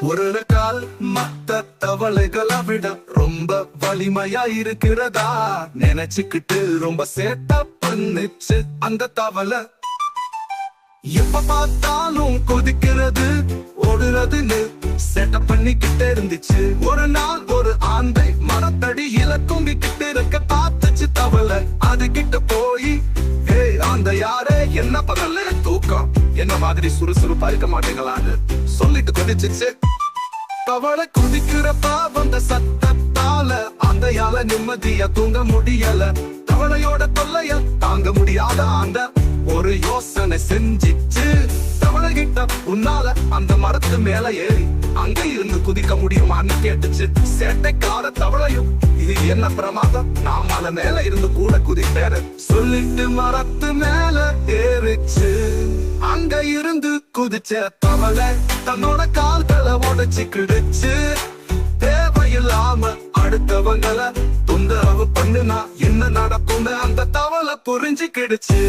ஒரு கால் மத்த தவளைகளை விட ரொம்ப வலிமையா இருக்கிறதா? நினைச்சுக்கிட்டு ரொம்ப சேட்டா பண்ணிச்சு அந்த தவளை. எப்ப பார்த்தாலும் கொதிக்கிறது ஓடுறதுன்னு செட்டப் பண்ணிக்கிட்டே இருந்துச்சு. ஒரு நாள் ஒரு ஆந்தை மரத்தடியில தூங்கிக்கிட்டு இருக்க பார்த்துச்சு தவளை. அது கிட்ட போய் ஏய் அந்த யாரே என்ன பகல்ல தூக்கம்? என்ன மாதிரி சுறுசுறுப்பா இருக்க மாட்டீங்களான்னு சொல்லிட்டு கொதிச்சிச்சு. தவளை குதிக்கிறப்பா வந்த சத்தத்தால அந்த யால நிம்மதிய தூங்க முடியல. தவளையோட தொல்லைய தாங்க முடியாத அந்த ஒரு யோசனை செஞ்சிச்சு. தவளை கிட்ட உன்னால அந்த மரத்து மேல ஏறி அங்க இருந்து குதிக்க முடியுமான்னு கேட்டுச்சு. சேட்டைக்கார தவளையும் இது என்ன பிரமாதம்? நான் மலை மேல இருந்து கூட குதிப்பேரு சொல்லிட்டு மரத்து மேல ஏறிச்சு. அங்க இருந்து குதிச்ச தவளை தன்னோட கால்களை உடைச்சுக்கிடுச்சு தேவையில்லாம அடுத்தவங்கள தொந்தரவு பண்ணுனா என்ன நடக்கும்னு அந்த தவளை புரிஞ்சு புரிஞ்சுக்கிடுச்சு